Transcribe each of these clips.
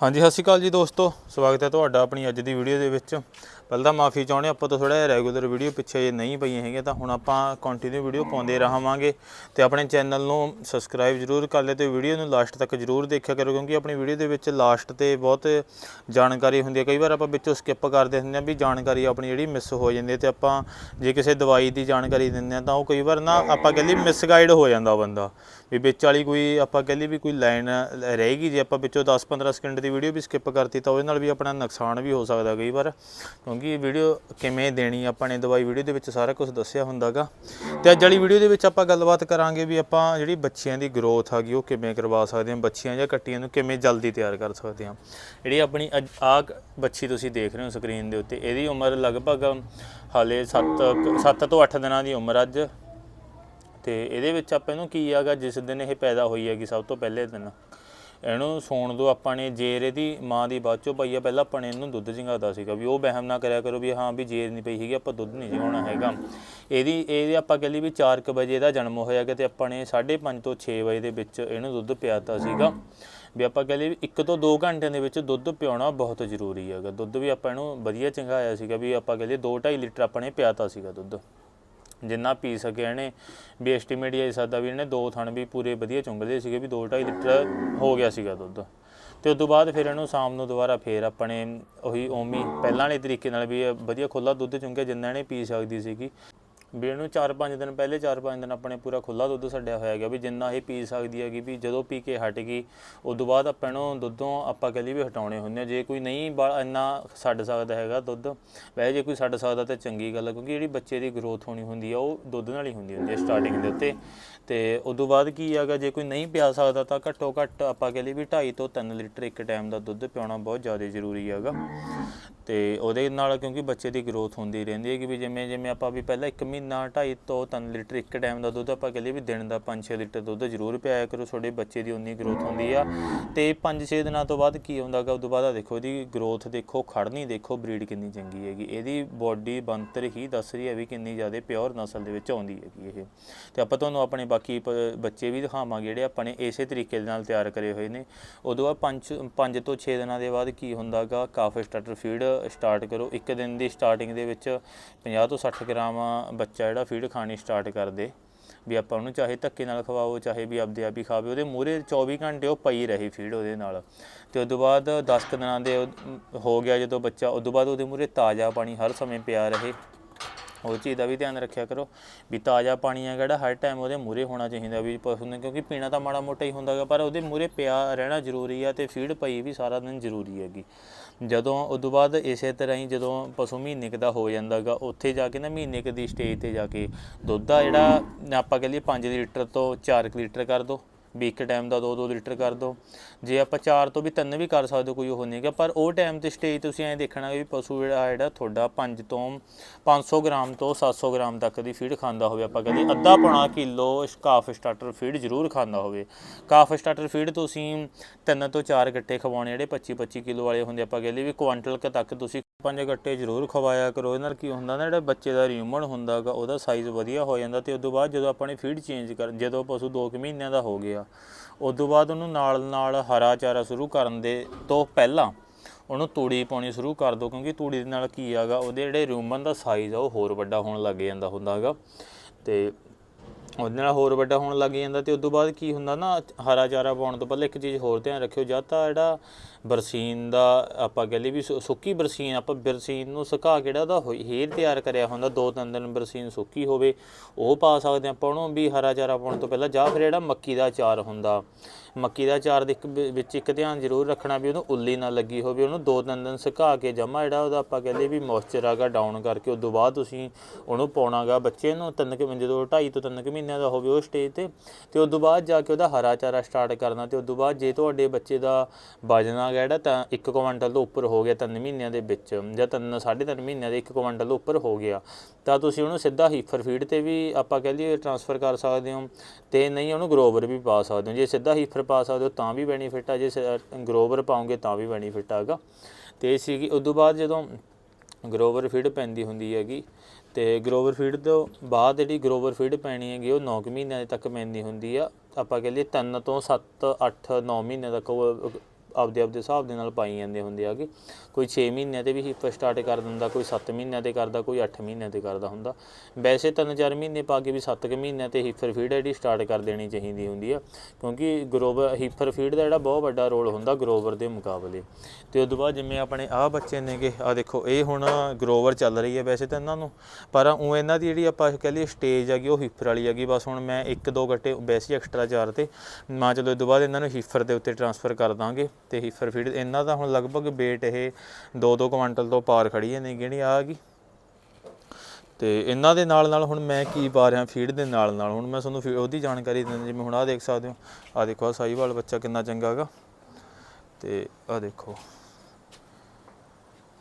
ਹਾਂਜੀ, ਸਤਿ ਸ਼੍ਰੀ ਅਕਾਲ ਜੀ ਦੋਸਤੋ। ਸਵਾਗਤ ਹੈ ਤੁਹਾਡਾ ਆਪਣੀ ਅੱਜ ਦੀ ਵੀਡੀਓ ਦੇ ਵਿੱਚ। ਪਹਿਲਾਂ ਤਾਂ ਮਾਫੀ ਚਾਹੁੰਦੇ ਆਪਾਂ ਤੋਂ ਥੋੜਾ ਜਿਹਾ ਰੈਗੂਲਰ ਵੀਡੀਓ ਪਿੱਛੇ ਜੇ ਨਹੀਂ ਪਈਆਂ ਹੈਗੀਆਂ ਤਾਂ ਹੁਣ ਆਪਾਂ ਕੰਟੀਨਿਊ ਵੀਡੀਓ ਪਾਉਂਦੇ ਰਹਾਵਾਂਗੇ। ਤੇ ਆਪਣੇ ਚੈਨਲ ਨੂੰ ਸਬਸਕ੍ਰਾਈਬ ਜਰੂਰ ਕਰ ਲਿਓ ਤੇ ਵੀਡੀਓ ਨੂੰ ਲਾਸਟ ਤੱਕ ਜਰੂਰ ਦੇਖਿਆ ਕਰੋ, ਕਿਉਂਕਿ ਆਪਣੀ ਵੀਡੀਓ ਦੇ ਵਿੱਚ ਲਾਸਟ ਤੇ ਬਹੁਤ ਜਾਣਕਾਰੀ ਹੁੰਦੀ ਹੈ। ਕਈ ਵਾਰ ਆਪਾਂ ਵਿੱਚੋਂ ਸਕਿਪ ਕਰਦੇ ਹੁੰਦੇ ਹਾਂ ਵੀ ਜਾਣਕਾਰੀ ਆਪਣੀ ਜਿਹੜੀ ਮਿਸ ਹੋ ਜਾਂਦੀ ਹੈ ਤੇ ਆਪਾਂ ਜੇ ਕਿਸੇ ਦਵਾਈ ਦੀ ਜਾਣਕਾਰੀ ਦਿੰਦੇ ਹਾਂ ਤਾਂ ਉਹ ਕਈ ਵਾਰ ਨਾ ਆਪਾਂ ਕਹਿੰਦੇ ਮਿਸਗਾਈਡ ਹੋ ਜਾਂਦਾ ਬੰਦਾ। ਵੀ ਵਿੱਚ ਵਾਲੀ ਕੋਈ ਆਪਾਂ ਕਹਿੰਦੇ ਵੀ ਕੋਈ ਲਾਈਨ ਰਹੇਗੀ, ਜੇ ਆਪਾਂ ਵਿੱਚੋਂ 10-15 ਸਕਿੰਟ ਦੀ ਵੀਡੀਓ ਵੀ ਸਕਿਪ ਕਰਤੀ ਤਾਂ ਉਹਦੇ ਨਾਲ ਵੀ ਆਪਣਾ ਨੁਕਸਾਨ ਵੀ ਹੋ ਸਕਦਾ ਕਈ ਵਾਰ। ਕਿਉਂਕਿ ਵੀਡੀਓ ਕਿਵੇਂ ਦੇਣੀ, ਆਪਾਂ ਨੇ ਦਵਾਈ ਵੀਡੀਓ ਦੇ ਵਿੱਚ ਸਾਰਾ ਕੁਝ ਦੱਸਿਆ ਹੁੰਦਾਗਾ। ਤੇ ਅੱਜ ਵਾਲੀ ਵੀਡੀਓ ਦੇ ਵਿੱਚ ਆਪਾਂ ਗੱਲਬਾਤ ਕਰਾਂਗੇ ਵੀ ਆਪਾਂ ਜਿਹੜੀ ਬੱਚਿਆਂ ਦੀ ਗਰੋਥ ਹੈਗੀ, ਉਹ ਕਿਵੇਂ ਕਰਵਾ ਸਕਦੇ ਹਾਂ, ਬੱਚੀਆਂ ਜਾਂ ਕੱਟੀਆਂ ਨੂੰ ਕਿਵੇਂ ਜਲਦੀ ਤਿਆਰ ਕਰ ਸਕਦੇ ਹਾਂ। ਜਿਹੜੀ ਆਪਣੀ ਆ ਬੱਚੀ ਤੁਸੀਂ ਦੇਖ ਰਹੇ ਹੋ ਸਕਰੀਨ ਦੇ ਉੱਤੇ, ਇਹਦੀ ਉਮਰ ਲਗਭਗ ਹਾਲੇ 7 7 ਤੋਂ 8 ਦਿਨਾਂ ਦੀ ਉਮਰ ਅੱਜ। ਤੇ ਇਹਦੇ ਵਿੱਚ ਆਪਾਂ ਇਹਨੂੰ ਕੀ ਆਗਾ ਜਿਸ ਦਿਨ ਇਹ ਪੈਦਾ ਹੋਈ ਹੈਗੀ, ਸਭ ਤੋਂ ਪਹਿਲੇ ਦਿਨ। ਇਹਨੂੰ ਸੌਣ ਤੋਂ ਆਪਾਂ ਨੇ ਜੇਰ ਇਹਦੀ ਮਾਂ ਦੀ ਬਾਅਦ ਚੋਂ ਪਈ ਆ, ਪਹਿਲਾਂ ਆਪਾਂ ਨੇ ਇਹਨੂੰ ਦੁੱਧ ਜਿੰਗਾਦਾ ਸੀਗਾ ਵੀ ਉਹ ਵਹਿਮ ਨਾ ਕਰਿਆ ਕਰੋ ਵੀ ਹਾਂ ਵੀ ਜੇਰ ਨਹੀਂ ਪਈ ਹੈਗੀ ਆਪਾਂ ਦੁੱਧ ਨਹੀਂ ਜਿਗਾਉਣਾ ਹੈਗਾ। ਇਹਦੀ, ਇਹਦੇ ਆਪਾਂ ਕਹਿ ਲਈ ਵੀ 4 ਵਜੇ ਇਹਦਾ ਜਨਮ ਹੋਇਆ ਕਿ ਤੇ ਆਪਾਂ ਨੇ 5:30 ਤੋਂ 6 ਵਜੇ ਦੇ ਵਿੱਚ ਇਹਨੂੰ ਦੁੱਧ ਪਿਆਤਾ ਸੀਗਾ। ਵੀ ਆਪਾਂ ਕਹਿ ਲਈ ਇੱਕ ਤੋਂ 2 ਘੰਟਿਆਂ ਦੇ ਵਿੱਚ ਦੁੱਧ ਪਿਆਉਣਾ ਬਹੁਤ ਜ਼ਰੂਰੀ ਹੈਗਾ। ਦੁੱਧ ਵੀ ਆਪਾਂ ਇਹਨੂੰ ਵਧੀਆ ਚੰਗਾਇਆ ਸੀਗਾ ਵੀ ਆਪਾਂ ਕਹਿ ਲਈ 2.5 ਲੀਟਰ ਆਪਾਂ ਨੇ ਪਿਆਤਾ ਸੀਗਾ ਦੁੱਧ। ਜਿੰਨਾ ਪੀ ਸਕਿਆ ਇਹਨੇ। ਵੀ ਐਸਟੀਮੇਟ ਹੀ ਸਕਦਾ ਵੀ ਇਹਨੇ ਦੋ ਥਣ ਵੀ ਪੂਰੇ ਵਧੀਆ ਚੁੰਗਦੇ ਸੀਗੇ, ਵੀ 2.5 ਲੀਟਰ ਹੋ ਗਿਆ ਸੀਗਾ ਦੁੱਧ। ਤੇ ਉਸ ਤੋਂ ਬਾਅਦ ਫਿਰ ਇਹਨੂੰ ਸ਼ਾਮ ਨੂੰ ਦੁਬਾਰਾ ਫੇਰ ਆਪਣੇ ਉਹੀ ਓਮੀ, ਪਹਿਲਾਂ ਵਾਲੇ ਤਰੀਕੇ ਨਾਲ ਵੀ ਵਧੀਆ ਖੁੱਲਾ ਦੁੱਧ ਚੁੰਗਿਆ ਜਿੰਨਾ ਇਹਨੇ ਪੀ ਸਕਦੀ ਸੀਗੀ। ਵੀ ਇਹਨੂੰ 4-5 ਦਿਨ ਪਹਿਲੇ 4-5 ਦਿਨ ਆਪਣੇ ਪੂਰਾ ਖੁੱਲਾ ਦੁੱਧ ਛੱਡਿਆ ਹੋਇਆ ਗਿਆ ਵੀ ਜਿੰਨਾ ਇਹ ਪੀ ਸਕਦੀ ਹੈਗੀ ਵੀ ਜਦੋਂ ਪੀ ਕੇ ਹਟ ਗਈ ਉਸ ਤੋਂ ਬਾਅਦ ਆਪਾਂ ਇਹਨੂੰ ਦੁੱਧੋਂ ਆਪਾਂ ਕਹਿੰਦੇ ਵੀ ਹਟਾਉਣੇ ਹੁੰਦੇ ਆ। ਜੇ ਕੋਈ ਨਹੀਂ ਬਾ- ਇੰਨਾ ਛੱਡ ਸਕਦਾ ਹੈਗਾ ਦੁੱਧ, ਵੈਸੇ ਜੇ ਕੋਈ ਛੱਡ ਸਕਦਾ ਤਾਂ ਚੰਗੀ ਗੱਲ ਹੈ ਕਿਉਂਕਿ ਜਿਹੜੀ ਬੱਚੇ ਦੀ ਗਰੋਥ ਹੋਣੀ ਹੁੰਦੀ ਆ, ਉਹ ਦੁੱਧ ਨਾਲ ਹੀ ਹੁੰਦੀ ਹੁੰਦੀ ਹੈ ਸਟਾਰਟਿੰਗ ਦੇ ਉੱਤੇ। ਤੇ ਉਸ ਤੋਂ ਬਾਅਦ ਕੀ ਹੈਗਾ, ਜੇ ਕੋਈ ਨਹੀਂ ਪਿਆ ਸਕਦਾ ਤਾਂ ਘੱਟੋ ਘੱਟ ਆਪਾਂ ਕਹਿੰਦੇ ਵੀ 2.5 ਤੋਂ 3 ਲੀਟਰ ਇੱਕ ਟਾਈਮ ਦਾ ਦੁੱਧ ਪਿਆਉਣਾ ਬਹੁਤ ਜ਼ਿਆਦਾ ਜ਼ਰੂਰੀ ਹੈਗਾ। ਤੇ ਉਹਦੇ ਨਾਲ ਕਿਉਂਕਿ ਬੱਚੇ ਦੀ ਗਰੋਥ ਹੁੰਦੀ ਰਹਿੰਦੀ ਹੈ ਕਿ ਵੀ ਜਿਵੇਂ ਜਿਵੇਂ ਆਪਾਂ ਵੀ ਪਹਿਲਾਂ 1 ਮਹੀਨਾ 2.5 ਤੋਂ 3 ਲੀਟਰ ਇੱਕ ਟਾਈਮ ਦਾ ਦੁੱਧ ਆਪਾਂ ਕਹਿੰਦੇ ਵੀ ਦਿਨ ਦਾ 5-6 ਲੀਟਰ ਦੁੱਧ ਜ਼ਰੂਰ ਪਿਆਇਆ ਕਰੋ, ਤੁਹਾਡੇ ਬੱਚੇ ਦੀ ਉਨੀ ਗਰੋਥ ਹੁੰਦੀ ਆ। ਤੇ 5-6 ਦਿਨਾਂ ਤੋਂ ਬਾਅਦ ਕੀ ਹੁੰਦਾਗਾ ਉਸ ਤੋਂ ਬਾਅਦ ਆ ਦੇਖੋ ਇਹਦੀ ਗਰੋਥ ਦੇਖੋ ਖੜਨੀ ਦੇਖੋ ਬਰੀਡ ਕਿੰਨੀ ਚੰਗੀ ਹੈਗੀ। ਇਹਦੀ ਬੋਡੀ ਬੰਤਰ ਹੀ ਦੱਸ ਰਹੀ ਹੈ ਵੀ ਕਿੰਨੀ ਜ਼ਿਆਦਾ ਪਿਓਰ ਨਸਲ ਦੇ ਵਿੱਚ ਆਉਂਦੀ ਹੈਗੀ ਇਹ। ਤੇ ਆਪਾਂ ਤੁਹਾਨੂੰ ਆਪਣੇ ਬਾਕੀ ਪ- ਬੱਚੇ ਵੀ ਦਿਖਾਵਾਂਗੇ ਜਿਹੜੇ ਆਪਣੇ ਇਸੇ ਤਰੀਕੇ ਦੇ ਨਾਲ ਤਿਆਰ ਕਰੇ ਹੋਏ ਨੇ। ਉਦੋਂ ਬਾਅਦ 5 5 ਤੋਂ 6 ਦਿਨਾਂ ਦੇ ਬਾਅਦ ਕੀ ਹੁੰਦਾਗਾ ਕਾਫੇ ਸਟਾਰਟਰ ਫੀਡ ਸਟਾਰਟ ਕਰੋ। ਇੱਕ ਦਿਨ ਦੀ ਸਟਾਰਟਿੰਗ ਦੇ ਵਿੱਚ 50 ਤੋਂ 60 ਗ੍ਰਾਮ ਬੱਚਾ ਜਿਹੜਾ ਫੀਡ ਖਾਣੀ ਸਟਾਰਟ ਕਰ ਦੇ ਵੀ ਆਪਾਂ ਉਹਨੂੰ ਚਾਹੇ ਧੱਕੇ ਨਾਲ ਖਵਾਓ, ਚਾਹੇ ਵੀ ਆਪਦੇ ਆਪ ਹੀ ਖਾਵੇ, ਉਹਦੇ ਮੂਹਰੇ 24 ਘੰਟੇ ਉਹ ਪਈ ਰਹੇ ਫੀਡ ਉਹਦੇ ਨਾਲ। ਤੇ ਉਸ ਤੋਂ ਬਾਅਦ 10 ਕੁ ਦਿਨਾਂ ਦੇ ਹੋ ਗਿਆ ਜਦੋਂ ਬੱਚਾ ਉਸ ਤੋਂ ਬਾਅਦ ਉਹਦੇ ਮੂਹਰੇ ਤਾਜ਼ਾ ਪਾਣੀ ਹਰ ਸਮੇਂ ਪਿਆ ਰਹੇ। ਉਹ ਚੀਜ਼ ਦਾ ਵੀ ਧਿਆਨ ਰੱਖਿਆ ਕਰੋ ਵੀ ਤਾਜ਼ਾ ਪਾਣੀ ਹੈ ਜਿਹੜਾ ਹਰ ਟਾਈਮ ਉਹਦੇ ਮੂਹਰੇ ਹੋਣਾ ਚਾਹੀਦਾ ਵੀ ਪਸ਼ੂ ਨੇ, ਕਿਉਂਕਿ ਪੀਣਾ ਤਾਂ ਮਾੜਾ ਮੋਟਾ ਹੀ ਹੁੰਦਾਗਾ ਪਰ ਉਹਦੇ ਮੂਹਰੇ ਪਿਆ ਰਹਿਣਾ ਜ਼ਰੂਰੀ ਆ ਤੇ ਫੀਡ ਪਈ ਵੀ ਸਾਰਾ ਦਿਨ ਜ਼ਰੂਰੀ ਹੈਗੀ। ਜਦੋਂ ਉਸ ਤੋਂ ਬਾਅਦ ਇਸੇ ਤਰ੍ਹਾਂ ਹੀ ਜਦੋਂ ਪਸ਼ੂ ਮਹੀਨੇ ਕੁ ਦਾ ਹੋ ਜਾਂਦਾਗਾ ਉੱਥੇ ਜਾ ਕੇ ਨਾ ਮਹੀਨੇ ਕੁ ਦੀ ਸਟੇਜ ਤੇ ਜਾ ਕੇ ਦੁੱਧ ਆ ਜਿਹੜਾ ਆਪਾਂ ਕਹ ਲਈਏ 5 ਲੀਟਰ ਤੋਂ 4 ਲੀਟਰ ਕਰ ਦੋ। ਵੀ ਇੱਕ ਟਾਈਮ ਦਾ 2-2 ਲੀਟਰ ਕਰ ਦਿਓ ਜੇ ਆਪਾਂ 4 ਤੋਂ ਵੀ 3 ਵੀ ਕਰ ਸਕਦੇ ਹੋ, ਕੋਈ ਉਹ ਨਹੀਂ ਹੈਗਾ। ਪਰ ਉਹ ਟਾਈਮ ਤੇ ਸਟੇਜ ਤੁਸੀਂ ਐਂ ਦੇਖਣਾ ਵੀ ਪਸ਼ੂ ਜਿਹੜਾ ਜਿਹੜਾ ਤੁਹਾਡਾ 5 ਤੋਂ 500 ਗ੍ਰਾਮ ਤੋਂ 700 ਗ੍ਰਾਮ ਤੱਕ ਦੀ ਫੀਡ ਖਾਂਦਾ ਹੋਵੇ। ਆਪਾਂ ਕਹਿੰਦੇ ਅੱਧਾ ਪੌਣਾ ਕਿਲੋ ਕਾਫ ਸਟਾਰਟਰ ਫੀਡ ਜ਼ਰੂਰ ਖਾਂਦਾ ਹੋਵੇ। ਕਾਫ ਸਟਾਰਟਰ ਫੀਡ ਤੁਸੀਂ 3 ਤੋਂ 4 ਗੱਟੇ ਖਵਾਉਣੇ ਜਿਹੜੇ 25 25 ਕਿਲੋ ਵਾਲੇ ਹੁੰਦੇ ਆਪਾਂ ਕਹਿੰਦੇ ਵੀ ਕੁਆਂਟਲ ਕੁ ਤੱਕ ਤੁਸੀਂ ਪੰਜ ਗੱਟੇ ਜ਼ਰੂਰ ਖਵਾਇਆ ਕਰੋ। ਇਹਦੇ ਨਾਲ ਕੀ ਹੁੰਦਾ ਨਾ, ਜਿਹੜਾ ਬੱਚੇ ਦਾ ਰਿਊਮਨ ਹੁੰਦਾਗਾ ਉਹਦਾ ਸਾਈਜ਼ ਵਧੀਆ ਹੋ ਜਾਂਦਾ ਤੇ ਉਸ ਤੋਂ ਬਾਅਦ ਜਦੋਂ ਆਪਾਂ ਨੇ ਫੀਡ ਚੇਂਜ ਕਰ, ਜਦੋਂ ਪਸ਼ੂ 2 ਕੁ ਮਹੀਨਿਆਂ ਦਾ ਹੋ ਗਿਆ ਉਸ ਤੋਂ ਬਾਅਦ ਉਹਨੂੰ ਨਾਲ ਨਾਲ ਹਰਾ ਚਾਰਾ ਸ਼ੁਰੂ ਕਰਨ ਦੇ ਤੋਂ ਪਹਿਲਾਂ ਉਹਨੂੰ ਤੂੜੀ ਪਾਉਣੀ ਸ਼ੁਰੂ ਕਰ ਦਿਓ ਕਿਉਂਕਿ ਤੂੜੀ ਦੇ ਨਾਲ ਕੀ ਆਗਾ ਉਹਦੇ ਜਿਹੜੇ ਰਿਊਮਨ ਦਾ ਸਾਈਜ਼ ਆ ਉਹ ਹੋਰ ਵੱਡਾ ਹੋਣ ਲੱਗ ਜਾਂਦਾ ਹੁੰਦਾਗਾ ਤੇ ਉਹਦੇ ਨਾਲ ਹੋਰ ਵੱਡਾ ਹੋਣ ਲੱਗ ਜਾਂਦਾ ਤੇ ਉਸ ਤੋਂ ਬਾਅਦ ਕੀ ਹੁੰਦਾ ਨਾ, ਹਰਾ ਚਾਰਾ ਪਾਉਣ ਤੋਂ ਪਹਿਲਾਂ ਇੱਕ ਚੀਜ਼ ਹੋਰ ਧਿਆਨ ਰੱਖਿਓ, ਜਾਂ ਤਾਂ ਜਿਹੜਾ ਬਰਸੀਨ ਦਾ ਆਪਾਂ ਕਹਿ ਲਈ ਵੀ ਸੁ- ਸੁੱਕੀ ਬਰਸੀਨ, ਆਪਾਂ ਬਰਸੀਨ ਨੂੰ ਸੁਕਾ ਕੇ ਜਿਹੜਾ ਉਹਦਾ ਹੋਈ- ਹੇਰ ਤਿਆਰ ਕਰਿਆ ਹੁੰਦਾ, ਦੋ ਤਿੰਨ ਦਿਨ ਬਰਸੀਨ ਸੁੱਕੀ ਹੋਵੇ, ਉਹ ਪਾ ਸਕਦੇ ਆਪਾਂ ਉਹਨੂੰ ਵੀ ਹਰਾ ਚਾਰਾ ਪਾਉਣ ਤੋਂ ਪਹਿਲਾਂ, ਜਾਂ ਫਿਰ ਜਿਹੜਾ ਮੱਕੀ ਦਾ ਅਚਾਰ ਹੁੰਦਾ। ਮੱਕੀ ਦਾ ਚਾਰ ਦੇ ਇੱਕ ਵਿੱਚ ਇੱਕ ਧਿਆਨ ਜ਼ਰੂਰ ਰੱਖਣਾ ਵੀ ਉਹਨੂੰ ਉੱਲੀ ਨਾ ਲੱਗੀ ਹੋਵੇ, ਉਹਨੂੰ ਦੋ ਤਿੰਨ ਦਿਨ ਸੁਕਾ ਕੇ ਜਮਾ ਜਿਹੜਾ ਉਹਦਾ ਆਪਾਂ ਕਹਿੰਦੇ ਵੀ ਮੋਇਸਚਰ ਆਗਾ ਡਾਊਨ ਕਰਕੇ ਉਸ ਤੋਂ ਬਾਅਦ ਤੁਸੀਂ ਉਹਨੂੰ ਪਾਉਣਾਗਾ ਬੱਚੇ ਨੂੰ ਤਿੰਨ ਕੁ ਮਹੀਨੇ, ਜਦੋਂ 2.5 ਤੋਂ 3 ਕੁ ਮਹੀਨਿਆਂ ਦਾ ਹੋਵੇ ਉਹ ਸਟੇਜ ਤੇ ਤੇ ਉਸ ਤੋਂ ਬਾਅਦ ਜਾ ਕੇ ਉਹਦਾ ਹਰਾ ਚਾਰਾ ਸਟਾਰਟ ਕਰਨਾ, ਤੇ ਉਸ ਤੋਂ ਬਾਅਦ ਜੇ ਤੁਹਾਡੇ ਬੱਚੇ ਦਾ ਵਜਨ ਆ ਗਿਆ ਜਿਹੜਾ ਤਾਂ 1 ਕੁਇੰਟਲ ਤੋਂ ਉੱਪਰ ਹੋ ਗਿਆ 3 ਮਹੀਨਿਆਂ ਦੇ ਵਿੱਚ, ਜਾਂ 3 3.5 ਮਹੀਨਿਆਂ ਦੇ 1 ਕੁਇੰਟਲ ਤੋਂ ਉੱਪਰ ਹੋ ਗਿਆ, ਤਾਂ ਤੁਸੀਂ ਉਹਨੂੰ ਸਿੱਧਾ ਹੀਫਰ ਫੀਡ ਤੇ ਵੀ ਆਪਾਂ ਕਹਿ ਲਈਏ ਟ੍ਰਾਂਸਫਰ ਕਰ ਸਕਦੇ ਹੋ, ਤੇ ਨਹੀਂ ਉਹਨੂੰ ਗਰੋਵਰ ਵੀ ਪਾ ਸਕਦੇ ਹੋ, ਜੇ ਸਿੱਧਾ ਹੀਫਰ ਪਾ ਸਕਦੇ ਹੋ, ਤਾਂ ਵੀ ਬੈਨੀਫਿਟ ਆ, ਜੇ ਗਰੋਵਰ ਪਾਉਂਗੇ ਤਾਂ ਵੀ ਬੈਨੀਫਿਟ ਆਗਾ ਤੇ ਇਹ ਸੀਗੀ ਉਸ ਤੋਂ ਬਾਅਦ ਜਦੋਂ ਗਰੋਵਰ ਫੀਡ ਪੈਂਦੀ ਹੁੰਦੀ ਹੈਗੀ, ਤੇ ਗਰੋਵਰ ਫੀਡ ਤੋਂ ਬਾਅਦ ਜਿਹੜੀ ਗਰੋਵਰ ਫੀਡ ਪੈਣੀ ਹੈਗੀ, ਉਹ 9 ਮਹੀਨਿਆਂ ਤੱਕ ਪੈਂਦੀ ਹੁੰਦੀ ਆ। ਆਪਾਂ ਕਹ ਲਈਏ 3 ਤੋਂ 7 8 9 ਮਹੀਨੇ ਤੱਕ ਉਹ ਆਪਦੇ ਆਪਦੇ ਹਿਸਾਬ ਦੇ ਨਾਲ ਪਾਈ ਜਾਂਦੇ ਹੁੰਦੇ ਆਗੇ ਕੋਈ 6 ਮਹੀਨਿਆਂ ਤੇ ਵੀ ਹਿੱਪ ਸਟਾਰਟ ਕਰ ਦਿੰਦਾ, ਕੋਈ 7 ਮਹੀਨਿਆਂ ਤੇ ਕਰਦਾ, ਕੋਈ 8 ਮਹੀਨਿਆਂ ਤੇ ਕਰਦਾ ਹੁੰਦਾ। ਵੈਸੇ ਤਿੰਨ ਚਾਰ ਮਹੀਨੇ ਪਾ ਕੇ ਵੀ 7 ਕੁ ਮਹੀਨਿਆਂ ਤੇ ਹਿੱਫਰ ਫੀਡ ਜਿਹੜੀ ਸਟਾਰਟ ਕਰ ਦੇਣੀ ਚਾਹੀਦੀ ਹੁੰਦੀ ਆ, ਕਿਉਂਕਿ ਗਰੋਵਰ ਹਿੱਫਰ ਫੀਡ ਦਾ ਜਿਹੜਾ ਬਹੁਤ ਵੱਡਾ ਰੋਲ ਹੁੰਦਾ ਗਰੋਵਰ ਦੇ ਮੁਕਾਬਲੇ। ਤੇ ਉਸ ਤੋਂ ਬਾਅਦ ਜਿਵੇਂ ਆਪਣੇ ਆਹ ਬੱਚੇ ਨੇਗੇ ਆ ਦੇਖੋ, ਇਹ ਹੁਣ ਗਰੋਵਰ ਚੱਲ ਰਹੀ ਹੈ ਵੈਸੇ ਤਾਂ ਇਹਨਾਂ ਨੂੰ, ਪਰ ਉਹ ਇਹਨਾਂ ਦੀ ਜਿਹੜੀ ਆਪਾਂ ਕਹਿ ਲਈਏ ਸਟੇਜ ਹੈਗੀ, ਉਹ ਹਿੱਫਰ ਵਾਲੀ ਹੈਗੀ। ਬਸ ਹੁਣ ਮੈਂ ਇੱਕ ਦੋ ਗੱਟੇ, ਵੈਸੇ ਐਕਸਟਰਾ ਚਾਰ ਤੇ, ਮਾਂ ਚਲੋ ਇਸ ਤੋਂ ਬਾਅਦ ਇਹਨਾਂ ਨੂੰ ਹਿੱਫਰ ਦੇ ਉੱਤੇ ਟਰਾਂਸਫਰ ਕਰ ਦਾਂਗੇ। ਤੇ ਹਿੱਫਰ ਫੀਡ ਇਹਨਾਂ ਦਾ ਹੁਣ ਲਗਭਗ weight ਇਹ 2-2 ਕੁਆਂਟਲ ਤੋਂ ਪਾਰ ਖੜੀ ਹੈ, ਨਹੀਂ ਗਿਣੀ ਆ ਗਈ। ਤੇ ਇਹਨਾਂ ਦੇ ਨਾਲ ਨਾਲ ਹੁਣ ਮੈਂ ਕੀ ਪਾ ਰਿਹਾ ਫੀਡ ਦੇ ਨਾਲ ਨਾਲ। ਹੁਣ ਮੈਂ ਤੁਹਾਨੂੰ ਉਹਦੀ ਜਾਣਕਾਰੀ ਦਿੰਦਾ, ਜਿਵੇਂ ਹੁਣ ਆਹ ਦੇਖ ਸਕਦੇ ਹੋ। ਆਹ ਦੇਖੋ, ਆਹ ਸਾਈਵਾਲ ਬੱਚਾ ਕਿੰਨਾ ਚੰਗਾ ਹੈਗਾ। ਤੇ ਆਹ ਦੇਖੋ।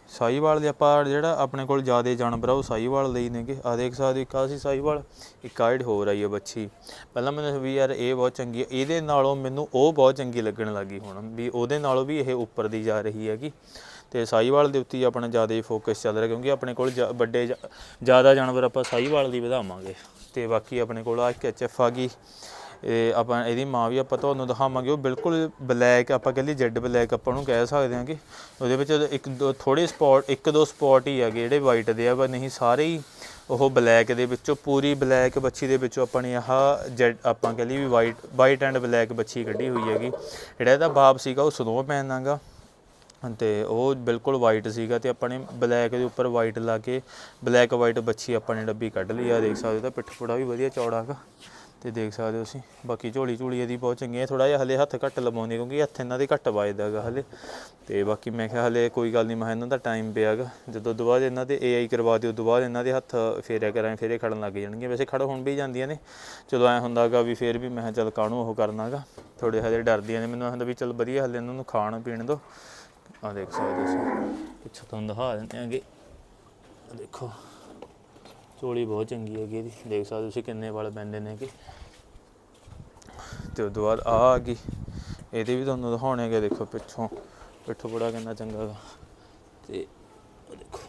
ਸਾਹੀਵਾਲ ਦੇ ਆਪਾਂ ਜਿਹੜਾ ਆਪਣੇ ਕੋਲ ਜ਼ਿਆਦਾ ਜਾਨਵਰ ਆ, ਉਹ ਸਾਈਵਾਲ ਦੇ ਹੀ ਨੇਗੇ। ਆ ਦੇਖ ਸਕਦੇ ਇੱਕ ਆਹ ਸੀ ਸਾਹੀਵਾਲ ਇੱਕ ਆਈਡ ਹੋ ਰਹੀ ਹੈ ਬੱਚੀ। ਪਹਿਲਾਂ ਮੈਨੂੰ ਵੀ ਯਾਰ ਇਹ ਬਹੁਤ ਚੰਗੀ ਹੈ ਇਹਦੇ ਨਾਲੋਂ ਮੈਨੂੰ ਉਹ ਬਹੁਤ ਚੰਗੀ ਲੱਗਣ ਲੱਗੀ ਹੁਣ, ਵੀ ਉਹਦੇ ਨਾਲੋਂ ਵੀ ਇਹ ਉੱਪਰ ਦੀ ਜਾ ਰਹੀ ਹੈਗੀ। ਤੇ ਸਾਈਵਾਲ ਦੇ ਉੱਤੇ ਆਪਣਾ ਜ਼ਿਆਦਾ ਫੋਕਸ ਚੱਲ ਰਿਹਾ, ਕਿਉਂਕਿ ਆਪਣੇ ਕੋਲ ਜ- ਵੱਡੇ ਜ਼ਿਆਦਾ ਜਾਨਵਰ ਆਪਾਂ ਸਾਈਵਾਲ ਦੀ ਵਧਾਵਾਂਗੇ। ਤੇ ਬਾਕੀ ਆਪਣੇ ਕੋਲ ਆ ਇੱਕ ਐਚਐਫ ਆ ਗਈ। ਇਹ ਆਪਾਂ ਇਹਦੀ ਮਾਂ ਵੀ ਆਪਾਂ ਤੁਹਾਨੂੰ ਦਿਖਾਵਾਂਗੇ। ਉਹ ਬਿਲਕੁਲ ਬਲੈਕ ਆਪਾਂ ਕਹਿੰਦੇ ਜੈਡ ਬਲੈਕ ਆਪਾਂ ਨੂੰ ਕਹਿ ਸਕਦੇ ਹਾਂ ਕਿ ਉਹਦੇ ਵਿੱਚ ਇੱਕ ਦੋ ਥੋੜੇ ਸਪੌਟ ਇੱਕ ਦੋ ਸਪੌਟ ਹੀ ਹੈਗੇ ਜਿਹੜੇ ਵਾਈਟ ਦੇ ਆ, ਪਰ ਨਹੀਂ, ਸਾਰੇ ਹੀ ਉਹ ਬਲੈਕ ਦੇ ਵਿੱਚੋਂ, ਪੂਰੀ ਬਲੈਕ ਬੱਚੀ ਦੇ ਵਿੱਚੋਂ ਆਪਾਂ ਨੇ ਆਹ ਜੈਡ ਆਪਾਂ ਕਹਿ ਲਈ ਵੀ ਵਾਈਟ ਵਾਈਟ ਐਂਡ ਬਲੈਕ ਬੱਚੀ ਕੱਢੀ ਹੋਈ ਹੈਗੀ। ਜਿਹੜਾ ਇਹਦਾ ਬਾਪ ਸੀਗਾ ਉਹ ਸਨੋਮੈਨ ਨਾਗਾ ਤੇ ਉਹ ਬਿਲਕੁਲ ਵਾਈਟ ਸੀਗਾ ਤੇ ਆਪਾਂ ਨੇ ਬਲੈਕ ਦੇ ਉੱਪਰ ਵਾਈਟ ਲਾ ਕੇ ਬਲੈਕ ਵਾਈਟ ਬੱਚੀ ਆਪਾਂ ਨੇ ਡੱਬੀ ਕੱਢ ਲਈ ਆ, ਦੇਖ ਸਕਦੇ ਹੋ ਤਾਂ ਪਿੱਠ ਪੁੜਾ ਵੀ ਵਧੀਆ ਚੌੜਾ ਹੈਗਾ। ਤੇ ਦੇਖ ਸਕਦੇ ਹੋ ਤੁਸੀਂ। ਬਾਕੀ ਝੋਲੀ ਝੂਲੀ ਇਹਦੀ ਬਹੁਤ ਚੰਗੀ ਹੈ। ਥੋੜਾ ਜਿਹਾ ਹਲੇ ਹੱਥ ਘੱਟ ਲਵਾਉਂਦੀ ਕਿਉਂਕਿ ਹੱਥ ਇਹਨਾਂ ਦੇ ਘੱਟ ਵੱਜਦਾ ਹੈਗਾ ਹਲੇ। ਤੇ ਬਾਕੀ ਮੈਂ ਕਿਹਾ ਹਲੇ ਕੋਈ ਗੱਲ ਨਹੀਂ, ਮੈਂ ਕਿਹਾ ਇਹਨਾਂ ਦਾ ਟਾਈਮ ਪਿਆ ਹੈਗਾ। ਜਦੋਂ ਤੋਂ ਬਾਅਦ ਇਹਨਾਂ ਦੇ ਏਆਈ ਕਰਵਾ ਦਿਓ ਤੋਂ ਬਾਅਦ ਇਹਨਾਂ ਦੇ ਹੱਥ ਫੇਰਿਆ ਕਰਾਂ ਫੇਰੇ ਖੜਨ ਲੱਗ ਜਾਣਗੇ। ਵੈਸੇ ਖੜ ਹੁਣ ਵੀ ਜਾਂਦੀਆਂ ਨੇ। ਚਲੋ ਐ ਹੁੰਦਾਗਾ ਵੀ ਫੇਰ ਵੀ ਮੈਂ ਕਿਹਾ ਚੱਲ ਕਾਹਨੂੰ ਉਹ ਕਰਨਾਗਾ ਥੋੜੇ ਹਲੇ ਡਰਦੀਆਂ ਨੇ। ਮੈਨੂੰ ਹੁੰਦਾ ਵੀ ਚੱਲ ਵਧੀਆ, ਹਲੇ ਇਹਨਾਂ ਨੂੰ ਖਾਣ ਪੀਣ ਦੋ। ਆ ਦੇਖ ਸਕਦੇ ਹੋ ਤੁਸੀਂ। ਪਿੱਛੋਂ ਤੁਹਾਨੂੰ ਦਿਖਾ ਦਿੰਦੇ ਆਂਗੇ ਦੇਖੋ। ਚੋਲੀ ਬਹੁਤ ਚੰਗੀ ਹੈਗੀ ਇਹਦੀ, ਦੇਖ ਸਕਦੇ ਤੁਸੀਂ ਕਿੰਨੇ ਵਾਲ ਪੈਂਦੇ ਨੇ ਕਿ ਤੇ ਉਸ ਤੋਂ ਬਾਅਦ ਆ ਆ ਗਈ, ਇਹਦੇ ਵੀ ਤੁਹਾਨੂੰ ਦਿਖਾਉਣੇ ਹੈਗੇ, ਦੇਖੋ ਪਿੱਛੋਂ, ਪਿੱਠੂ ਬੜਾ ਕਿੰਨਾ ਚੰਗਾ ਗਾ ਤੇ ਆਹ ਦੇਖੋ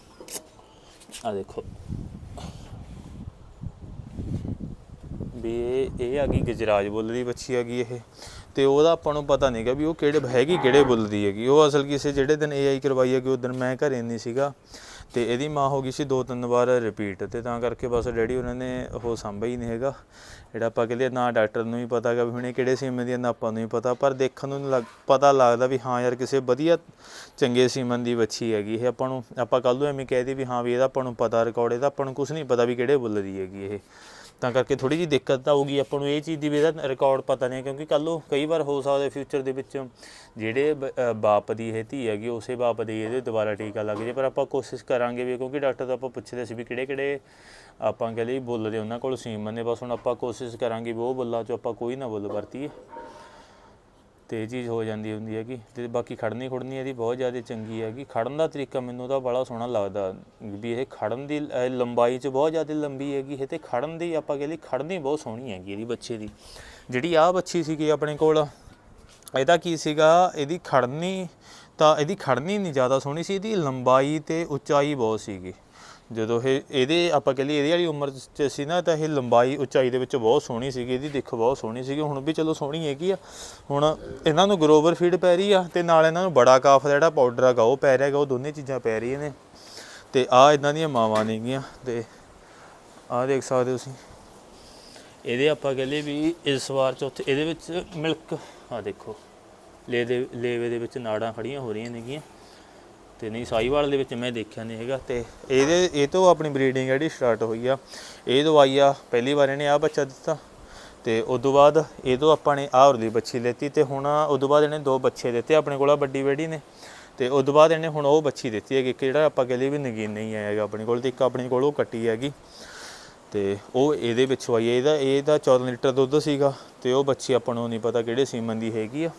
ਆ ਦੇਖੋ। ਵੀ ਇਹ ਇਹ ਆ ਗਈ ਗਜਰਾਜ ਬੁੱਲ ਦੀ ਬੱਚੀ ਹੈਗੀ ਇਹ। ਤੇ ਉਹਦਾ ਆਪਾਂ ਨੂੰ ਪਤਾ ਨਹੀਂਗਾ ਵੀ ਉਹ ਕਿਹੜੇ, ਹੈਗੀ ਕਿਹੜੇ ਬੁੱਲ ਦੀ ਹੈਗੀ। ਉਹ ਅਸਲ ਕਿਸੇ, ਜਿਹੜੇ ਦਿਨ ਏਆਈ ਕਰਵਾਈ ਹੈਗੀ, ਉਹ ਦਿਨ ਮੈਂ ਘਰੇ ਨਹੀਂ ਸੀਗਾ। ਤੇ ਇਹਦੀ ਮਾਂ ਹੋ ਗਈ ਸੀ ਦੋ ਤਿੰਨ ਵਾਰ ਰਿਪੀਟ ਤੇ ਤਾਂ ਕਰਕੇ ਬਸ ਡੈਡੀ ਉਹਨਾਂ ਨੇ ਉਹ ਸਾਂਭਿਆ ਹੀ ਨਹੀਂ ਹੈਗਾ। ਜਿਹੜਾ ਆਪਾਂ ਕਹਿੰਦੇ ਨਾ ਡਾਕਟਰ ਨੂੰ ਹੀ ਪਤਾ ਹੈਗਾ ਵੀ ਹੁਣੇ ਕਿਹੜੇ ਸੀਮਨ ਦੀ ਹੈ, ਨਾ ਆਪਾਂ ਨੂੰ ਹੀ ਪਤਾ ਪਰ ਦੇਖਣ ਨੂੰ ਲੱਗ- ਪਤਾ ਲੱਗਦਾ ਵੀ ਹਾਂ ਯਾਰ ਕਿਸੇ ਵਧੀਆ ਚੰਗੇ ਸੀਮਨ ਦੀ ਬੱਚੀ ਹੈਗੀ ਇਹ ਆਪਾਂ ਨੂੰ ਆਪਾਂ ਕੱਲ ਨੂੰ ਐਵੇਂ ਕਹਿ ਦਈਏ ਵੀ ਹਾਂ ਵੀ ਇਹਦਾ ਆਪਾਂ ਨੂੰ ਪਤਾ ਰਿਕਾਰਡ ਇਹਦਾ ਆਪਾਂ ਨੂੰ ਕੁਝ ਨਹੀਂ ਪਤਾ ਵੀ ਕਿਹੜੇ ਬੁੱਲ ਦੀ ਹੈਗੀ ਇਹ। ਤਾਂ ਕਰਕੇ ਥੋੜੀ ਜਿਹੀ ਦਿੱਕਤ ਤਾਂ ਆਊਗੀ। ਆਪਾਂ ਨੂੰ ਇਹ ਚੀਜ਼ ਦੀ ਵੀ ਇਹਦਾ ਰਿਕਾਰਡ ਪਤਾ ਨਹੀਂ ਕਿਉਂਕਿ ਕੱਲ ਨੂੰ ਕਈ ਵਾਰ ਹੋ ਸਕਦਾ ਫਿਊਚਰ ਦੇ ਵਿੱਚ ਜਿਹੜੇ ਬ- ਬਾਪ ਦੀ ਇਹ ਧੀ ਹੈਗੀ, ਉਸੇ ਬਾਪ ਦੀ ਇਹਦੇ ਦੁਬਾਰਾ ਟੀਕਾ ਲੱਗ ਜੇ। ਪਰ ਆਪਾਂ ਕੋਸ਼ਿਸ਼ ਕਰਾਂਗੇ ਵੀ, ਕਿਉਂਕਿ ਡਾਕਟਰ ਤੋਂ ਆਪਾਂ ਪੁੱਛਦੇ ਸੀ ਵੀ ਕਿਹੜੇ ਕਿਹੜੇ ਆਪਾਂ ਕਹਿੰਦੇ ਲਈ ਬੁੱਲ ਉਹਨਾਂ ਕੋਲ ਸੀਮਨ ਨੇ। ਬਸ ਹੁਣ ਆਪਾਂ ਕੋਸ਼ਿਸ਼ ਕਰਾਂਗੇ ਵੀ ਉਹ ਬੁੱਲਾਂ ਚੋਂ ਆਪਾਂ ਕੋਈ ਨਾ ਬੁੱਲ ਵਰਤੀਏ। ਤੇ ਇਹ ਚੀਜ਼ ਹੋ ਜਾਂਦੀ ਹੁੰਦੀ ਹੈਗੀ ਤੇ ਬਾਕੀ ਖੜਨੀ ਖੁੜਨੀ ਇਹਦੀ ਬਹੁਤ ਜ਼ਿਆਦਾ ਚੰਗੀ ਹੈਗੀ। ਖੜਨ ਦਾ ਤਰੀਕਾ ਮੈਨੂੰ ਤਾਂ ਬੜਾ ਸੋਹਣਾ ਲੱਗਦਾ ਵੀ ਇਹ ਖੜਨ ਦੀ ਅਹ, ਲੰਬਾਈ 'ਚ ਬਹੁਤ ਜ਼ਿਆਦਾ ਲੰਬੀ ਹੈਗੀ ਇਹ ਤੇ ਖੜਨ ਦੀ ਆਪਾਂ ਕਹ ਲਈ ਖੜਨੀ ਬਹੁਤ ਸੋਹਣੀ ਹੈਗੀ ਇਹਦੀ ਬੱਚੇ ਦੀ। ਜਿਹੜੀ ਆਹ ਬੱਚੀ ਸੀਗੀ ਆਪਣੇ ਕੋਲ ਇਹਦਾ ਕੀ ਸੀਗਾ? ਇਹਦੀ ਖੜਨੀ ਤਾਂ ਇਹਦੀ ਖੜਨੀ ਨਹੀਂ ਜ਼ਿਆਦਾ ਸੋਹਣੀ ਸੀ ਇਹਦੀ ਲੰਬਾਈ ਤੇ ਉਚਾਈ ਬਹੁਤ ਸੀਗੀ। ਜਦੋਂ ਇਹ ਇਹਦੇ ਆਪਾਂ ਕਹ ਲਈ ਇਹਦੀ ਵਾਲੀ ਉਮਰ 'ਚ ਸੀ ਨਾ, ਤਾਂ ਇਹ ਲੰਬਾਈ ਉਚਾਈ ਦੇ ਵਿੱਚ ਬਹੁਤ ਸੋਹਣੀ ਸੀਗੀ, ਇਹਦੀ ਦਿੱਖ ਬਹੁਤ ਸੋਹਣੀ ਸੀਗੀ। ਹੁਣ ਵੀ ਚਲੋ ਸੋਹਣੀ ਹੈਗੀ ਆ। ਹੁਣ ਇਹਨਾਂ ਨੂੰ ਗਰੋਵਰ ਫੀਡ ਪੈ ਰਹੀ ਆ ਤੇ ਨਾਲ ਇਹਨਾਂ ਨੂੰ ਬੜਾ ਕਾਫ ਦਾ ਜਿਹੜਾ ਪਾਊਡਰ ਹੈਗਾ, ਉਹ ਪੈ ਰਿਹਾ ਹੈਗਾ, ਉਹ ਦੋਨੇ ਚੀਜ਼ਾਂ ਪੈ ਰਹੀਆਂ ਨੇ। ਤੇ ਆ ਇਦਾਂ ਦੀਆਂ ਮਾਵਾਂ ਨੇਗੀਆਂ ਤੇ ਆਹ ਦੇਖ ਸਕਦੇ ਹੋ ਤੁਸੀਂ। ਇਹਦੇ ਆਪਾਂ ਕਹ ਲਈਏ ਵੀ ਇਸ ਵਾਰ ਚੌਥੇ ਇਹਦੇ ਵਿੱਚ ਮਿਲਕ ਆ ਦੇਖੋ। ਲੈ ਲੇਵੇ ਦੇ ਵਿੱਚ ਨਾੜਾਂ ਖੜੀਆਂ ਹੋ ਰਹੀਆਂ ਨੇਗੀਆਂ। ਤੇ ਨਹੀਂ ਸਾਈਵਾਲ ਦੇ ਵਿੱਚ ਮੈਂ ਦੇਖਿਆ ਨਹੀਂ ਹੈਗਾ ਤੇ ਇਹਦੇ, ਇਹ ਤੋਂ ਆਪਣੀ ਬਰੀਡਿੰਗ ਜਿਹੜੀ ਸਟਾਰਟ ਹੋਈ ਆ, ਇਹ ਦਵਾਈ ਆ, ਪਹਿਲੀ ਵਾਰ ਇਹਨੇ ਆ ਬੱਚਾ ਦਿੱਤਾ। ਤੇ ਉਸ ਤੋਂ ਬਾਅਦ ਇਹ ਤੋਂ ਆਪਾਂ ਨੇ ਆਹ ਉਰਲੀ ਬੱਚੀ ਲੈਤੀ ਤੇ ਹੁਣ ਉਸ ਤੋਂ ਬਾਅਦ ਇਹਨੇ ਦੋ ਬੱਚੇ ਦਿੱਤੇ ਆਪਣੇ ਕੋਲ ਆ ਵੱਡੀ ਬੇੜੀ ਨੇ। ਤੇ ਉਸ ਤੋਂ ਬਾਅਦ ਇਹਨੇ ਹੁਣ ਉਹ ਬੱਚੀ ਦਿੱਤੀ ਹੈਗੀ ਇੱਕ ਜਿਹੜਾ ਆਪਾਂ ਕਹ ਵੀ ਨਗੀਨ ਨਹੀਂ ਆਇਆ ਹੈਗਾ ਆਪਣੇ ਕੋਲ ਤੇ ਇੱਕ ਆਪਣੇ ਕੋਲ ਉਹ ਕੱਟੀ ਹੈਗੀ। ਤੇ ਉਹ ਇਹਦੇ ਵਿੱਚੋਂ ਆਈ ਇਹਦਾ ਇਹਦਾ 14 ਲੀਟਰ ਦੁੱਧ ਸੀਗਾ ਤੇ ਉਹ ਬੱਚੀ ਆਪਾਂ ਨੂੰ ਨਹੀਂ ਪਤਾ ਕਿਹੜੇ ਸੀਮਨ ਦੀ ਹੈਗੀ ਆ।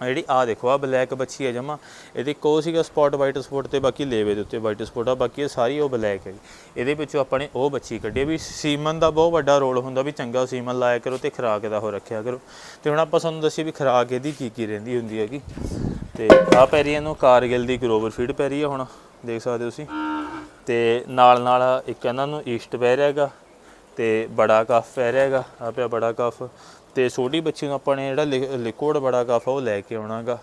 ਜਿਹੜੀ ਆ ਦੇਖੋ ਆ ਬਲੈਕ ਬੱਚੀ ਹੈ ਜਮਾ। ਇਹਦੇ ਕੋ ਸੀਗਾ ਸਪੌਟ ਵਾਈਟ ਸਪੌਟ ਤੇ, ਬਾਕੀ ਲੇਵੇ ਦੇ ਉੱਤੇ ਵਾਈਟ ਸਪੌਟ ਆ, ਬਾਕੀ ਇਹ ਸਾਰੀ ਉਹ ਬਲੈਕ ਹੈ ਇਹਦੇ ਵਿੱਚੋਂ ਆਪਾਂ ਨੇ ਉਹ ਬੱਚੀ ਕੱਢੀ ਆ ਵੀ ਸੀਮਨ ਦਾ ਬਹੁਤ ਵੱਡਾ ਰੋਲ ਹੁੰਦਾ ਵੀ ਚੰਗਾ ਸੀਮਨ ਲਾਇਆ ਕਰੋ ਤੇ ਖਰਾਕ ਦਾ ਹੋ ਰੱਖਿਆ ਕਰੋ। ਤੇ ਹੁਣ ਆਪਾਂ ਤੁਹਾਨੂੰ ਦੱਸੀ ਵੀ ਖਰਾਕ ਇਹਦੀ ਕੀ ਕੀ ਰਹਿੰਦੀ ਹੁੰਦੀ ਹੈਗੀ। ਤੇ ਆ ਪੈ ਰਹੀ ਹੈ ਇਹਨੂੰ ਕਾਰਗਿਲ ਦੀ ਗਰੋਵਰ ਫੀਡ ਪੈ ਰਹੀ ਹੈ ਹੁਣ, ਦੇਖ ਸਕਦੇ ਹੋ ਤੁਸੀਂ। ਤੇ ਨਾਲ ਨਾਲ ਇੱਕ ਇਹਨਾਂ ਨੂੰ ਈਸਟ ਪੈ ਰਿਹਾ ਹੈਗਾ, ਤੇ ਬੜਾ ਕਫ ਪੈ ਰਿਹਾ ਹੈਗਾ ਆ ਪਿਆ ਬੜਾ ਕਫ ਤੇ ਛੋਟੀ ਬੱਚੀ ਨੂੰ ਆਪਾਂ ਨੇ ਜਿਹੜਾ ਲਿਕੁਇਡ ਬੜਾ ਕਾਫਾ ਉਹ ਲੈ ਕੇ ਆਉਣਾਗਾ।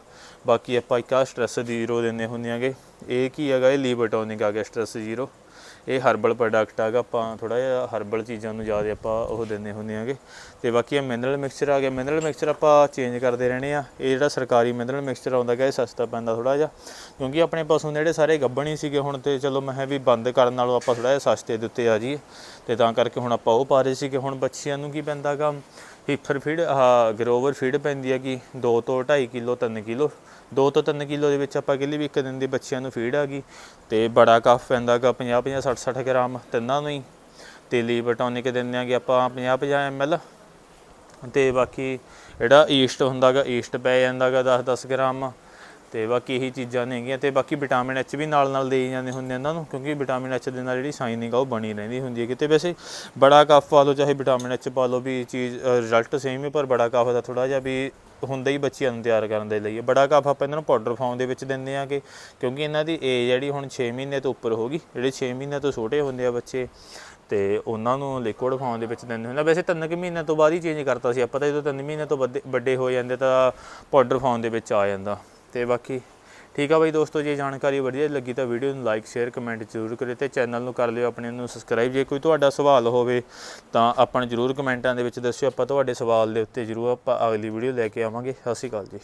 ਬਾਕੀ ਆਪਾਂ ਇੱਕ ਆ ਸਟ੍ਰੈਸ ਜ਼ੀਰੋ ਦਿੰਦੇ ਹੁੰਦੇ ਆਂਗੇ। ਇਹ ਕੀ ਹੈਗਾ, ਇਹ ਲੀਵਰਟੋਨਿਕ ਆ ਗਿਆ ਸਟ੍ਰੈਸ ਜ਼ੀਰੋ ਇਹ ਹਰਬਲ ਪ੍ਰੋਡਕਟ ਹੈਗਾ ਆਪਾਂ ਥੋੜਾ ਜਿਹਾ ਹਰਬਲ ਚੀਜ਼ਾਂ ਨੂੰ ਜ਼ਿਆਦਾ ਆਪਾਂ ਉਹ ਦਿੰਦੇ ਹੁੰਦੇ ਆਂਗੇ। ਤੇ ਬਾਕੀ ਇਹ ਮਿਨਰਲ ਮਿਕਸਚਰ ਆ ਗਿਆ। ਮਿਨਰਲ ਮਿਕਸਚਰ ਆਪਾਂ ਚੇਂਜ ਕਰਦੇ ਰਹਿਣੇ ਆ। ਇਹ ਜਿਹੜਾ ਸਰਕਾਰੀ ਮਿਨਰਲ ਮਿਕਸਚਰ ਆਉਂਦਾ ਗਾ, ਇਹ ਸਸਤਾ ਪੈਂਦਾ ਥੋੜਾ ਜਿਹਾ। ਕਿਉਂਕਿ ਆਪਣੇ ਪਸ਼ੂ ਨੇ ਜਿਹੜੇ ਸਾਰੇ ਗੱਭਣ ਹੀ ਸੀਗੇ ਹੁਣ ਤੇ ਚਲੋ ਮੈਂ ਕਿਹਾ ਵੀ ਬੰਦ ਕਰਨ ਨਾਲੋਂ ਆਪਾਂ ਥੋੜਾ ਜਿਹਾ ਸਸਤੇ ਦੇ ਉੱਤੇ ਆ ਜੀ ਤੇ ਤਾਂ ਕਰਕੇ ਹੁਣ ਆਪਾਂ ਉਹ ਪਾ ਰਹੇ ਸੀਗੇ। ਹੁਣ ਬੱਚਿਆਂ ਨੂੰ ਕੀ ਪੈਂਦਾਗਾ ਹੀਫਰ ਫੀਡ ਆਹ ਗਰੋਵਰ ਫੀਡ ਪੈਂਦੀ ਹੈ ਕਿ 2 ਤੋਂ 2.5 ਕਿਲੋ 3 ਕਿਲੋ 2 ਤੋਂ 3 ਕਿਲੋ ਦੇ ਵਿੱਚ ਆਪਾਂ ਕਹਿੰਦੇ ਵੀ ਇੱਕ ਦਿਨ ਦੀ ਬੱਚਿਆਂ ਨੂੰ ਫੀਡ ਆ ਗਈ। ਤੇ ਬੜਾ ਕਫ ਪੈਂਦਾਗਾ 50 50 60 60 ਗ੍ਰਾਮ ਤਿੰਨਾਂ ਨੂੰ ਹੀ। ਤੇ ਲੀਵਰ ਟੌਨਿਕ ਦਿੰਦੇ ਆਂਗੇ ਆਪਾਂ 50 50 ml ਤੇ ਬਾਕੀ ਜਿਹੜਾ ਈਸਟ ਹੁੰਦਾਗਾ ਈਸਟ ਪੈ ਜਾਂਦਾਗਾ 10 10 ਗ੍ਰਾਮ। ਤੇ ਬਾਕੀ ਇਹੀ ਚੀਜ਼ਾਂ ਨੇਗੀਆਂ ਤੇ ਬਾਕੀ ਵਿਟਾਮਿਨ ਐਚ ਵੀ ਨਾਲ ਨਾਲ ਦੇਈ ਜਾਂਦੇ ਹੁੰਦੇ ਇਹਨਾਂ ਨੂੰ, ਕਿਉਂਕਿ ਵਿਟਾਮਿਨ ਐਚ ਦੇ ਨਾਲ ਜਿਹੜੀ ਸਾਈਨਿੰਗ ਆ ਉਹ ਬਣੀ ਰਹਿੰਦੀ ਹੁੰਦੀ ਹੈ ਕਿਤੇ ਵੈਸੇ ਬੜਾ ਕਫ ਪਾ ਲਓ, ਚਾਹੇ ਵਿਟਾਮਿਨ ਐਚ ਪਾ ਲਓ ਵੀ ਚੀਜ਼ ਰਿਜ਼ਲਟ ਸੇਮ ਹੀ, ਪਰ ਬੜਾ ਕਫ ਦਾ ਥੋੜਾ ਜਿਹਾ ਵੀ ਹੁੰਦਾ ਹੀ ਬੱਚਿਆਂ ਨੂੰ ਤਿਆਰ ਕਰਨ ਦੇ ਲਈ ਬੜਾ ਕਫ ਆਪਾਂ ਇਹਨਾਂ ਨੂੰ ਪਾਊਡਰ ਫਾਰਮ ਦੇ ਵਿੱਚ ਦਿੰਦੇ ਆ ਕਿ, ਕਿਉਂਕਿ ਇਹਨਾਂ ਦੀ ਏਜ ਜਿਹੜੀ ਹੁਣ 6 ਮਹੀਨੇ ਤੋਂ ਉੱਪਰ ਹੋ ਗਈ, ਜਿਹੜੇ 6 ਮਹੀਨੇ ਤੋਂ ਛੋਟੇ ਹੁੰਦੇ ਆ ਬੱਚੇ, ਤੇ ਉਹਨਾਂ ਨੂੰ ਲਿਕੁਇਡ ਫਾਰਮ ਦੇ ਵਿੱਚ ਦਿੰਦੇ ਹੁੰਦੇ ਆ। ਵੈਸੇ ਤਿੰਨ ਕੁ ਮਹੀਨੇ ਤੋਂ ਬਾਅਦ ਹੀ ਚੇਂਜ ਕਰਤਾ ਸੀ, ਆਪਾਂ ਤਾਂ ਜਦੋਂ ਤਿੰਨ ਮਹੀਨੇ ਤੋਂ ਵੱਡੇ- ਵੱਡੇ ਹੋ ਜਾਂਦੇ ਤਾਂ ਪਾਊਡਰ ਫਾਰਮ ਦੇ ਵਿੱਚ ਆ ਜਾਂਦਾ ਤੇ ਬਾਕੀ ਠੀਕ ਆ ਬਾਈ ਦੋਸਤੋ, ਜੇ ਜਾਣਕਾਰੀ ਵਧੀਆ ਲੱਗੀ ਤਾਂ ਵੀਡੀਓ ਨੂੰ ਲਾਈਕ ਸ਼ੇਅਰ ਕਮੈਂਟ ਜ਼ਰੂਰ ਕਰਿਓ ਤੇ ਚੈਨਲ ਨੂੰ ਕਰ ਲਿਓ ਆਪਣੇ ਨੂੰ ਸਬਸਕ੍ਰਾਈਬ ਜੇ ਕੋਈ ਤੁਹਾਡਾ ਸਵਾਲ ਹੋਵੇ ਤਾਂ ਆਪਾਂ ਨੂੰ ਜ਼ਰੂਰ ਕਮੈਂਟਾਂ ਦੇ ਵਿੱਚ ਦੱਸਿਓ, ਆਪਾਂ ਤੁਹਾਡੇ ਸਵਾਲ ਦੇ ਉੱਤੇ ਜ਼ਰੂਰ ਆਪਾਂ ਅਗਲੀ ਵੀਡੀਓ ਲੈ ਕੇ ਆਵਾਂਗੇ। ਸਤਿ ਸ਼੍ਰੀ ਅਕਾਲ ਜੀ।